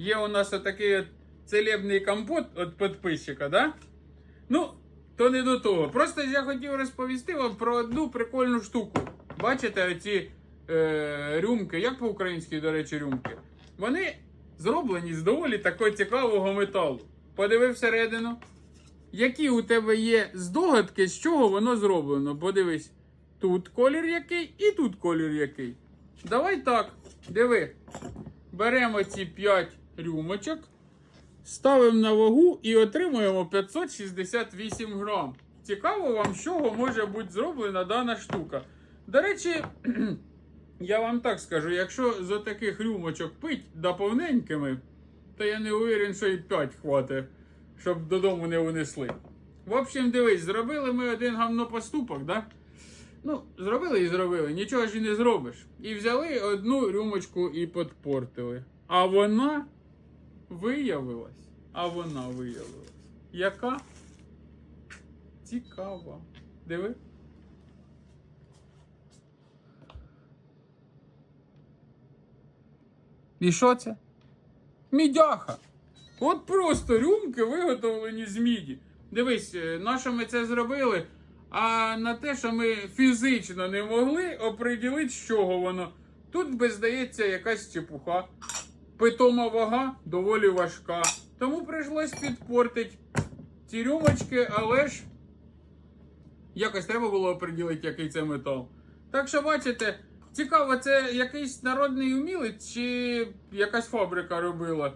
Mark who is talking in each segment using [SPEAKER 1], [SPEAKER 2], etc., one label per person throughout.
[SPEAKER 1] є у нас отакий от целебний компот від підписчика, да? Ну, то не до того. Просто я хотів розповісти вам про одну прикольну штуку. Бачите, оці е, рюмки, як по-українськи, до речі, рюмки. Вони зроблені з доволі такого цікавого металу. Подиви всередину. Які у тебе є здогадки, з чого воно зроблено? Подивись, тут колір який і тут колір який. Давай так, диви. Беремо ці 5 рюмочок, ставимо на вагу і отримуємо 568 грам. Цікаво вам, з чого може бути зроблена дана штука. До речі, я вам так скажу, якщо з таких рюмочок пить да повненькими, то я не уверен, що і 5 хватить, щоб додому не унесли. В общем, дивись, зробили ми один гамнопоступок, да? Ну, зробили і зробили, нічого ж і не зробиш. І взяли одну рюмочку і подпортили. А вона виявилась. А вона виявилась. Яка? Цікава. Диви. І що це? Мідяха. От просто рюмки виготовлені з міді. Дивись, е, на що ми це зробили, а на те, що ми фізично не могли оприділити, з чого воно. Тут би здається якась чепуха. Питома вага доволі важка. Тому прийшлось підпортити ці рюмочки, але ж якось треба було оприділити, який це метал. Так що, бачите, цікаво, це якийсь народний умілець чи якась фабрика робила.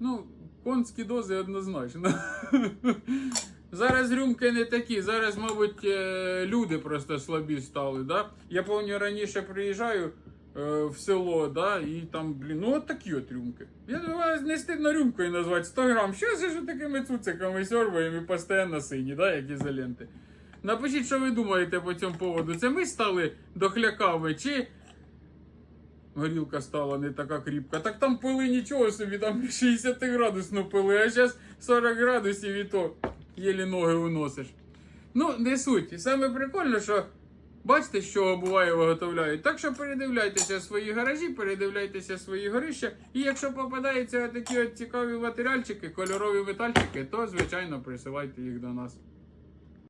[SPEAKER 1] Ну, конські дози однозначно. Зараз рюмки не такі, зараз, мабуть, е, люди просто слабі стали. Да? Я пам'ятаю, раніше приїжджаю е, в село, да, і там, блін, ну от такі от рюмки. Я думаю, не стидно рюмкою назвати 100 грам. Що це ж такими цуциками сьорбаємо і постійно сині, да, як ізоленти. Напишіть, що ви думаєте по цьому поводу. Це ми стали дохляками, чи горілка стала не така кріпка. Так там пили нічого собі, там 60 градусну пили, а зараз 40 градусів і то єлі ноги виносиш. Ну, не суть. Саме прикольно, що бачите, чого буває виготовляють. Так що передивляйтеся свої гаражі, передивляйтеся свої горища. І якщо попадаються такі от цікаві матеріальчики, кольорові метальчики, то звичайно присилайте їх до нас.